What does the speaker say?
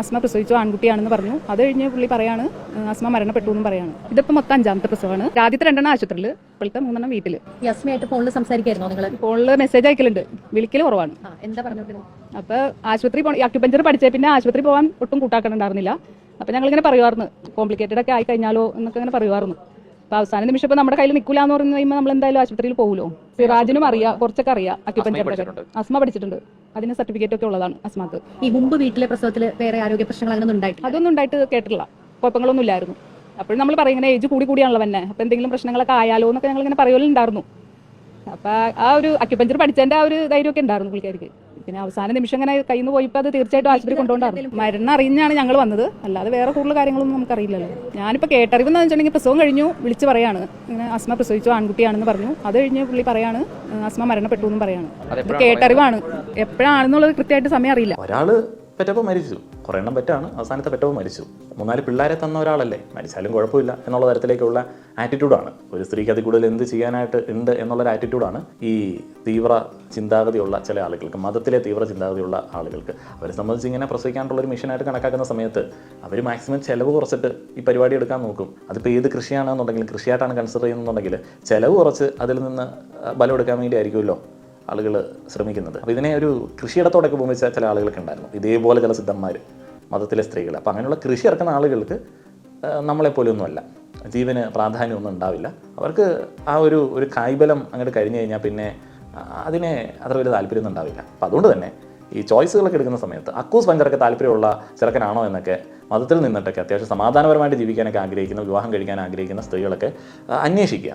അസ്മ പ്രസവിച്ചു ആൺകുട്ടിയാണെന്ന് പറഞ്ഞു. അത് കഴിഞ്ഞ് പുള്ളി പറയാണ് ആസ്മ അസ്മ മരണപ്പെട്ടു എന്ന് പറയാണ്. ഇതിപ്പോ മൊത്തം അഞ്ചാമത്തെ പ്രസവമാണ്. ആദ്യത്തെ രണ്ടെണ്ണം ആശുപത്രിയിൽ ഇപ്പോഴത്തെ മൂന്നെണ്ണം വീട്ടിൽ. അസ്മയായിട്ട് ഫോണിൽ സംസാരിക്കായിരുന്നു നിങ്ങൾ ഫോണിൽ മെസ്സേജ് അയക്കലുണ്ട്. വിളിക്കൽ കുറവാണ്. എന്താ അപ്പോൾ ആശുപത്രി അക്യുപഞ്ചർ പഠിച്ചേ പിന്നെ ആശുപത്രി പോകാൻ ഒട്ടും കൂട്ടാക്കണുണ്ടായിരുന്നില്ല അപ്പൊ ഞങ്ങൾ ഇങ്ങനെ പറയുമായിരുന്നു കോംപ്ലിക്കേറ്റഡ് ഒക്കെ ആയി കഴിഞ്ഞാലോ എന്നൊക്കെ ഇങ്ങനെ പറയുമായിരുന്നു അപ്പൊ അവസാന നിമിഷം ഇപ്പൊ നമ്മുടെ കയ്യിൽ നിൽക്കില്ല എന്ന് പറഞ്ഞു കഴിയുമ്പോൾ നമ്മൾ എന്തായാലും ആശുപത്രിയിൽ പോകുമല്ലോ സിറാജിനും അറിയാം കുറച്ചൊക്കെ അറിയാം അക്യുപഞ്ചറിന്റെ അസ്മ പഠിച്ചിട്ടുണ്ട്. അതിന് സർട്ടിഫിക്കറ്റ് ഒക്കെ ഉള്ളതാണ് അസ്മാക്ക്. ഈ മുമ്പ് വീട്ടിലെ പ്രസവത്തിൽ വേറെ ആരോഗ്യ പ്രശ്നങ്ങൾ അങ്ങനെ ഉണ്ടായിട്ടില്ല? അതൊന്നും ഉണ്ടായിട്ട് കേട്ടിട്ടില്ല. കുഴപ്പങ്ങളൊന്നും ഇല്ലായിരുന്നു. അപ്പോഴും നമ്മൾ പറയും ഇങ്ങനെ ഏജ് കൂടി കൂടിയാണല്ലോ തന്നെ അപ്പോൾ എന്തെങ്കിലും പ്രശ്നങ്ങളൊക്കെ ആയാലോ എന്നൊക്കെ ഞങ്ങൾ ഇങ്ങനെ പറയലുണ്ടായിരുന്നു അപ്പോൾ ആ ഒരു അക്യുപഞ്ചർ പഠിച്ചതിന്റെ ആ ഒരു ധൈര്യമൊക്കെ ഉണ്ടായിരുന്നു പുള്ളിക്കാർക്ക് പിന്നെ അവസാന നിമിഷം ഇങ്ങനെ കയ്യിൽ നിന്ന് പോയപ്പോൾ അത് തീർച്ചയായിട്ടും ആശുപത്രി കൊണ്ടുപോകാറുണ്ട് മരുന്ന് അറിഞ്ഞാണ് ഞങ്ങൾ വന്നത്. അല്ലാതെ വേറെ കൂടുതൽ കാര്യങ്ങളൊന്നും നമുക്കറിയില്ലല്ലോ. ഞാനിപ്പോൾ കേട്ടറിവെന്ന് വെച്ചിട്ടുണ്ടെങ്കിൽ പ്രസവം കഴിഞ്ഞു വിളിച്ച് പറയാണ്. ഇങ്ങനെ അസ്മ പ്രസവിച്ചു ആൺകുട്ടിയാണെന്ന് പറഞ്ഞു. അത് കഴിഞ്ഞ് പുള്ളി പറയാണ് അസ്മ മരണപ്പെട്ടു എന്നും പറയാണ്. കേട്ടറിവാണ്. എപ്പോഴാണെന്നുള്ളത് കൃത്യമായിട്ട് സമയം അറിയില്ല. ഒരാൾ പെറ്റപ്പോൾ മരിച്ചു. കുറേ എണ്ണം പെറ്റാണ്. അവസാനത്തെ പെറ്റപ്പോൾ മരിച്ചു. മൂന്നാൽ പിള്ളേരെ തന്ന ഒരാളല്ലേ. മരിച്ചാലും കുഴപ്പമില്ല എന്നുള്ള തരത്തിലേക്കുള്ള ആറ്റിറ്റ്യൂഡാണ് ഒരു സ്ത്രീക്ക് അതിൽ കൂടുതൽ എന്ത് ചെയ്യാനായിട്ട് ഉണ്ട് എന്നുള്ളൊരു ആറ്റിറ്റ്യൂഡാണ് ഈ തീവ്ര ചിന്താഗതിയുള്ള ചില ആളുകൾക്ക് മതത്തിലെ തീവ്ര ചിന്താഗതിയുള്ള ആളുകൾക്ക്. അവരെ സംബന്ധിച്ച് ഇങ്ങനെ പ്രസവിക്കാനുള്ള ഒരു മിഷനായിട്ട് കണക്കാക്കുന്ന സമയത്ത് അവർ മാക്സിമം ചിലവ് കുറച്ചിട്ട് ഈ പരിപാടി എടുക്കാൻ നോക്കും. അതിപ്പോൾ ഏത് കൃഷിയാണെന്നുണ്ടെങ്കിൽ കൃഷിയായിട്ടാണ് കൺസിഡർ ചെയ്യുന്നുണ്ടെങ്കിൽ ചിലവ് കുറച്ച് അതിൽ നിന്ന് ബലം എടുക്കാൻ വേണ്ടി ആയിരിക്കുമല്ലോ ആളുകൾ ശ്രമിക്കുന്നത്. അപ്പോൾ ഇതിനെ ഒരു കൃഷിയിടത്തോടൊക്കെ ഉപമിച്ച ചില ആളുകളൊക്കെ ഉണ്ടായിരുന്നു. ഇതേപോലെ ചില സിദ്ധന്മാർ മതത്തിലെ സ്ത്രീകൾ. അപ്പോൾ അങ്ങനെയുള്ള കൃഷി ഇറക്കുന്ന ആളുകൾക്ക് നമ്മളെപ്പോലെയൊന്നുമല്ല ജീവന് പ്രാധാന്യമൊന്നും ഉണ്ടാവില്ല. അവർക്ക് ആ ഒരു ഒരു കായ്ബലം അങ്ങോട്ട് കഴിഞ്ഞു കഴിഞ്ഞാൽ പിന്നെ അതിനെ അത്ര വലിയ താല്പര്യമൊന്നും ഉണ്ടാവില്ല. അപ്പം അതുകൊണ്ട് തന്നെ ഈ ചോയ്സുകളൊക്കെ എടുക്കുന്ന സമയത്ത് അക്കൂസ് പഞ്ചറൊക്കെ താല്പര്യമുള്ള ചെറുക്കനാണോ എന്നൊക്കെ മതത്തിൽ നിന്നിട്ടൊക്കെ അത്യാവശ്യം സമാധാനപരമായിട്ട് ജീവിക്കാനൊക്കെ ആഗ്രഹിക്കുന്ന വിവാഹം കഴിക്കാൻ ആഗ്രഹിക്കുന്ന സ്ത്രീകളൊക്കെ അന്വേഷിക്കുക.